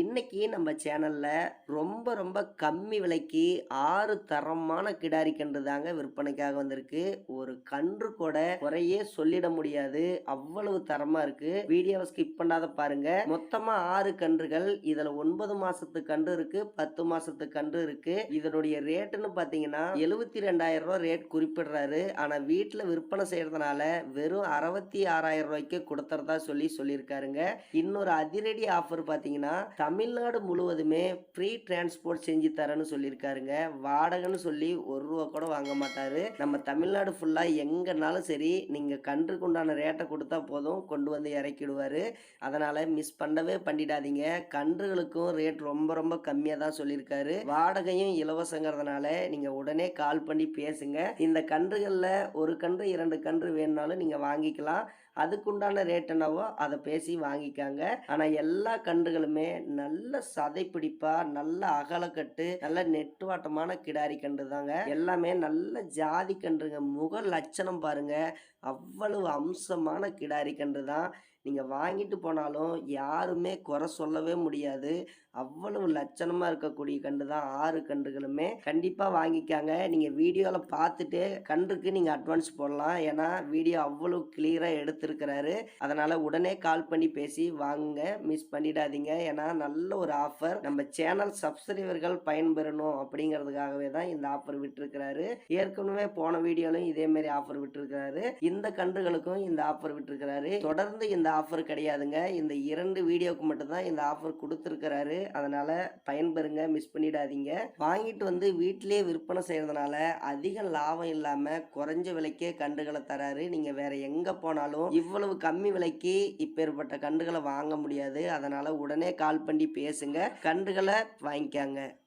இன்னைக்கு நம்ம சேனலில் ரொம்ப ரொம்ப கம்மி விலைக்கு ஆறு தரமான கிடாரி கன்று தாங்க விற்பனைக்காக வந்திருக்கு. ஒரு கன்று கூட குறையே சொல்லிட முடியாது. அவ்வளவு தரமாக இருக்குது வீடியோவை ஸ்கிப் பண்ணாத பாருங்கள் மொத்தமாக ஆறு கன்றுகள் இதில் ஒன்பது மாதத்து கன்று இருக்குது பத்து மாதத்து கன்று இருக்குது இதனுடைய ரேட்டுன்னு பார்த்தீங்கன்னா எழுபத்தி ரெண்டாயிரம் ரூபா ரேட் குறிப்பிடுறாரு. ஆனால் வீட்டில் விற்பனை செய்கிறதுனால வெறும் அறுபத்தி ஆறாயிரம் ரூபாய்க்கு கொடுத்துறதா சொல்லி சொல்லியிருக்காருங்க. இன்னொரு அதிரடி ஆஃபர் பார்த்தீங்கன்னா தமிழ்நாடு முழுவதுமே ஃப்ரீ டிரான்ஸ்போர்ட் செஞ்சு தரேன்னு சொல்லியிருக்காருங்க. வாடகைன்னு சொல்லி ஒரு ரூபா கூட வாங்க மாட்டார். நம்ம தமிழ்நாடு ஃபுல்லாக எங்கேனாலும் சரி நீங்கள் கன்றுக்கு உண்டான ரேட்டை கொடுத்தா போதும் கொண்டு வந்து இறக்கிடுவார். அதனால் மிஸ் பண்ணவே பண்ணிடாதீங்க. கன்றுகளுக்கும் ரேட் ரொம்ப ரொம்ப கம்மியாக தான் சொல்லியிருக்காரு. வாடகையும் இலவசங்கிறதுனால நீங்கள் உடனே கால் பண்ணி பேசுங்க. இந்த கன்றுகளில் ஒரு கன்று இரண்டு கன்று வேணுனாலும் நீங்கள் வாங்கிக்கலாம். அதுக்குண்டான ரேட் என்னவோ அதை பேசி வாங்கிக்காங்க. ஆனால் எல்லா கன்றுகளுமே நல்ல சதை பிடிப்பா நல்ல அகலக்கட்டு நல்ல நெட்டுவாட்டமான கிடாரி கன்று தாங்க எல்லாமே நல்ல ஜாதி கன்றுங்க. முக லட்சணம் பாருங்க. அவ்வளவு அம்சமான கிடாரி கன்று தான் நீங்கள் வாங்கிட்டு போனாலும் யாருமே குறை சொல்லவே முடியாது. அவ்வளவு லட்சணமாக இருக்கக்கூடிய கன்று தான். ஆறு கன்றுகளுமே கண்டிப்பாக வாங்கிக்காங்க. நீங்கள் வீடியோவில் பார்த்துட்டு கன்றுக்கு நீங்கள் அட்வான்ஸ் போடலாம். ஏன்னா வீடியோ அவ்வளவு கிளியராக எடுத்திருக்கிறாரு. அதனால் உடனே கால் பண்ணி பேசி வாங்குங்க. மிஸ் பண்ணிடாதீங்க. ஏன்னா நல்ல ஒரு ஆஃபர் நம்ம சேனல் சப்ஸ்கிரைபர்கள் பயன்பெறணும் அப்படிங்கிறதுக்காகவே தான் இந்த ஆஃபர் விட்டுருக்கிறாரு. ஏற்கனவே போன வீடியோலையும் இதே மாதிரி ஆஃபர் விட்டுருக்கிறாரு. இந்த கன்றுகளுக்கும் இந்த ஆஃபர் விட்டுருக்கிறாரு. தொடர்ந்து இந்த ஆஃபர் கிடையாதுங்க. இந்த இரண்டு வீடியோக்கு மட்டும்தான் இந்த ஆஃபர் கொடுத்துருக்கிறாரு. அதனால் பயன்பெறுங்க மிஸ் பண்ணிடாதீங்க. வாங்கிட்டு வந்து வீட்டிலேயே விற்பனை செய்கிறதுனால அதிக லாபம் இல்லாமல் குறைஞ்ச விலைக்கே கன்றுகளை தராரு. நீங்கள் வேற எங்கே போனாலும் இவ்வளவு கம்மி விலைக்கு இப்பேற்பட்ட கன்றுகளை வாங்க முடியாது. அதனால் உடனே கால் பண்ணி பேசுங்க. கன்றுகளை வாங்கிக்காங்க.